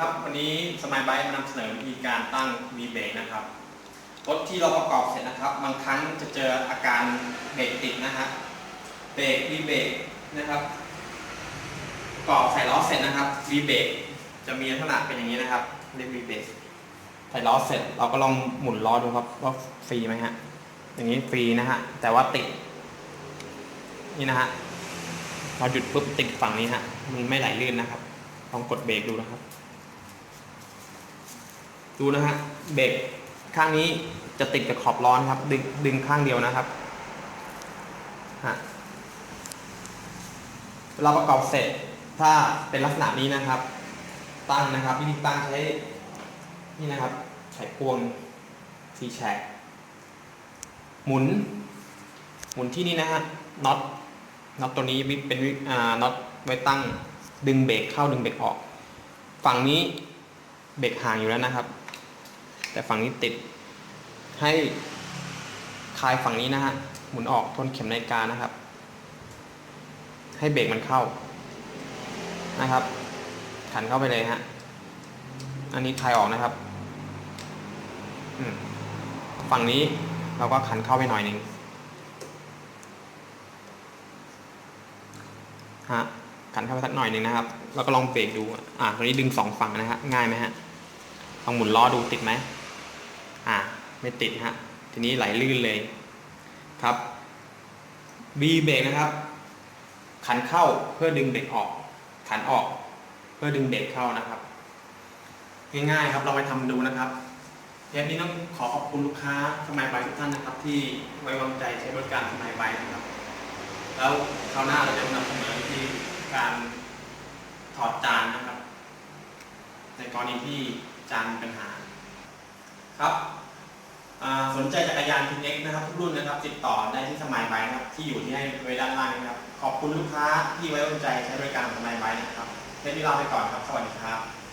ครับวันนี้สมัยไบค์มานำเสนอวิธีการตั้ง V เบรกนะครับรถที่เราประกอบเสร็จนะครับ บางครั้งจะเจออาการเบรกติดนะฮะเบรก V เบรกนะครับประกอบใส่ล้อเสร็จนะครับ V เบรกจะมีลักษณะเป็นอย่างนี้นะครับเรียก V เบรกใส่ล้อเสร็จเราก็ลองหมุนล้อดูครับว่าฟรีไหมฮะอย่างนี้ฟรีนะฮะแต่ว่าติดนี่นะฮะเราหยุดปุ๊บติดฝั่งนี้ฮะมันไม่ไหลลื่นนะครับลองกดเบรกดูนะครับ ดูนะฮะเบรกข้างนี้จะติดกับขอบล้อนะครับ ดึงดึงข้างเดียวนะครับฮะเวลาประกอบเสร็จถ้าเป็นลักษณะนี้นะครับ ตั้งนะครับวิธีตั้งใช้นี่นะครับไขควงซีแชกหมุน หมุนที่นี่นะฮะน็อตน็อตตัวนี้เป็นน็อตไว้ตั้งดึงเบรกเข้าดึงเบรกออก ฝั่งนี้เบรกห่างอยู่แล้วนะครับ แต่ฝั่งนี้ติด ให้คลายฝั่งนี้นะฮะ หมุนออกทนเข็มนาฬิกานะครับ ให้เบรกมันเข้านะครับ ขันเข้าไปเลยฮะ อันนี้คลายออกนะครับ ฝั่งนี้เราก็ขันเข้าไปหน่อยหนึ่งฮะขันเข้าไปสักหน่อยหนึ่งนะครับ แล้วก็ลองเบรกดู อ่าตรงนี้ดึงสองฝั่งนะฮะ ง่ายไหมฮะ ลองหมุนล้อดูติดไหม ไม่ติดฮะ ทีนี้ไหลลื่นเลยครับ B เบรกนะครับ ขันเข้าเพื่อดึงเบรกออก ขันออกเพื่อดึงเบรกเข้านะครับ ง่ายๆครับเราไปทำดูนะครับเทปนี้ต้องขอขอบคุณลูกค้าสมัยไบทุกท่านนะครับ ที่ไว้วางใจใช้บริการสมัยไบนะครับ แล้วคราวหน้าเราจะนำเสนอวิธีการถอดจานนะครับ ในกรณีที่จานมีปัญหาครับ สนใจจักรยานทีเอ็กนะครับทุกรุ่นนะครับติดต่อได้ที่สมัยไบค์นะครับที่อยู่ที่ให้ไว้ด้านล่างนะครับ ขอบคุณลูกค้าที่ไว้วางใจใช้บริการสมัยไบค์นะครับเทปนี้ลาไปก่อนครับ สวัสดีครับ